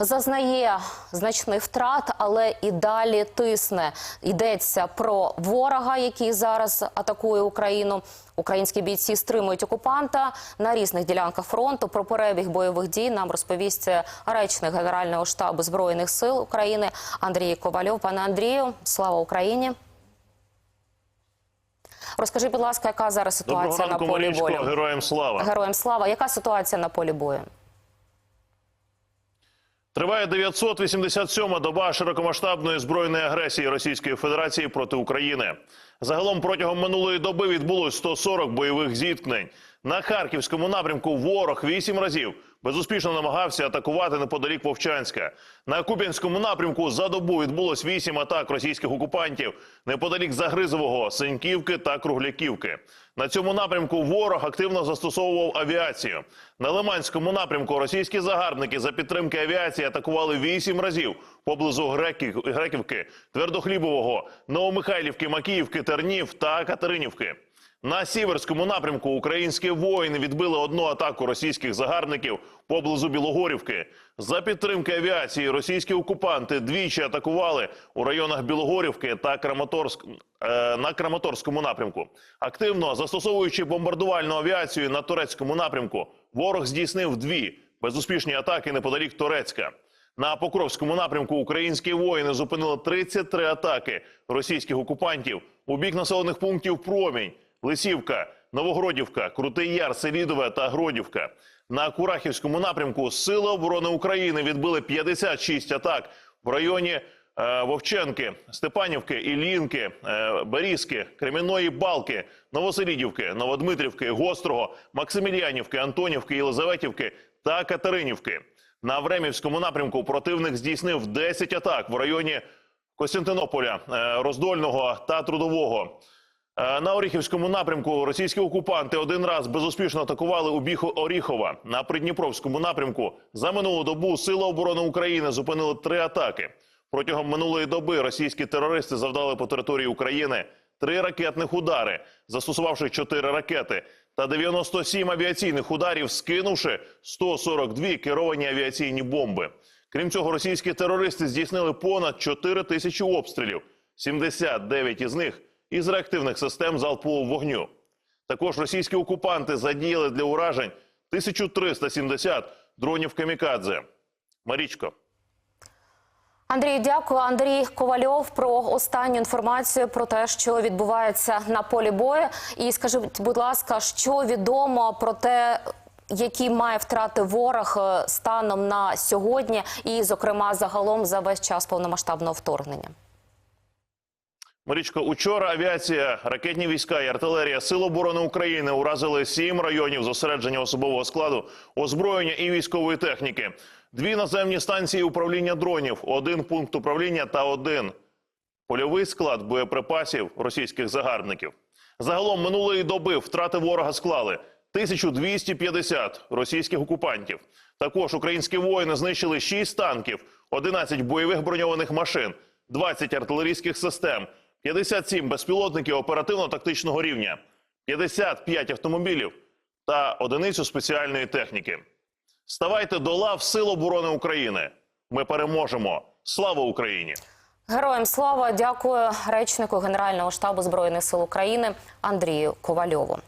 зазнає значних втрат, але і далі тисне. Йдеться про ворога, який зараз атакує Україну. Українські бійці стримують окупанта на різних ділянках фронту. Про перебіг бойових дій нам розповість речник Генерального штабу збройних сил України Андрій Ковальов. Пане Андрію, слава Україні. Розкажіть, будь ласка, яка зараз Доброго ситуація ранку, на полі Марічко, бою? героям слава. Героям слава. Яка ситуація на полі бою? Триває 987-ма доба широкомасштабної збройної агресії Російської Федерації проти України. Загалом протягом минулої доби відбулось 140 бойових зіткнень. На харківському напрямку ворог вісім разів безуспішно намагався атакувати неподалік Вовчанська. На Куп'янському напрямку за добу відбулось вісім атак російських окупантів неподалік Загризового, Сеньківки та Кругляківки. На цьому напрямку ворог активно застосовував авіацію. На Лиманському напрямку російські загарбники за підтримки авіації атакували вісім разів поблизу Греків, Греківки, Твердохлібового, Новомихайлівки, Макіївки, Тернів та Катеринівки. На сіверському напрямку українські воїни відбили одну атаку російських загарбників поблизу Білогорівки. За підтримки авіації російські окупанти двічі атакували у районах Білогорівки та Краматорськ е, на Краматорському напрямку. Активно застосовуючи бомбардувальну авіацію на турецькому напрямку, ворог здійснив дві безуспішні атаки неподалік Турецька. На Покровському напрямку українські воїни зупинили 33 атаки російських окупантів у бік населених пунктів Промінь, Лисівка, Новогродівка, Крутий Яр, Селідове та Гродівка. На Курахівському напрямку Сили оборони України відбили 56 атак в районі е, Вовченки, Степанівки, Іллінки, е, Берізки, Кремінної Балки, Новоселідівки, Новодмитрівки, Гострого, Максимілянівки, Антонівки, Єлизаветівки та Катеринівки. На Времівському напрямку противник здійснив 10 атак в районі Костянтинополя, е, Роздольного та Трудового. Е, На Оріхівському напрямку російські окупанти один раз безуспішно атакували у бік Оріхова. На Придніпровському напрямку за минулу добу Сили оборони України зупинили три атаки. Протягом минулої доби російські терористи завдали по території України три ракетних удари, застосувавши чотири ракети, та 97 авіаційних ударів, скинувши 142 керовані авіаційні бомби. Крім цього, російські терористи здійснили понад 4 тисячі обстрілів, 79 із них із реактивних систем залпового вогню. Також російські окупанти задіяли для уражень 1370 дронів камікадзе. Марічко. Андрій, дякую. Андрій Ковальов про останню інформацію про те, що відбувається на полі бою. І скажіть, будь ласка, що відомо про те, які має втрати ворог е, станом на сьогодні, і, зокрема, загалом за весь час повномасштабного вторгнення? Марічко, учора авіація, ракетні війська і артилерія Сил оборони України уразили сім районів зосередження особового складу, озброєння і військової техніки, дві наземні станції управління дронів, один пункт управління та один польовий склад боєприпасів російських загарбників. Загалом минулої доби втрати ворога склали 1250 російських окупантів. Також українські воїни знищили 6 танків, 11 бойових броньованих машин, 20 артилерійських систем, 57 безпілотників оперативно-тактичного рівня, 55 автомобілів та одиницю спеціальної техніки. Ставайте до лав Сил оборони України. Ми переможемо. Слава Україні! Героям слава, дякую речнику Генерального штабу збройних сил України Андрію Ковальову.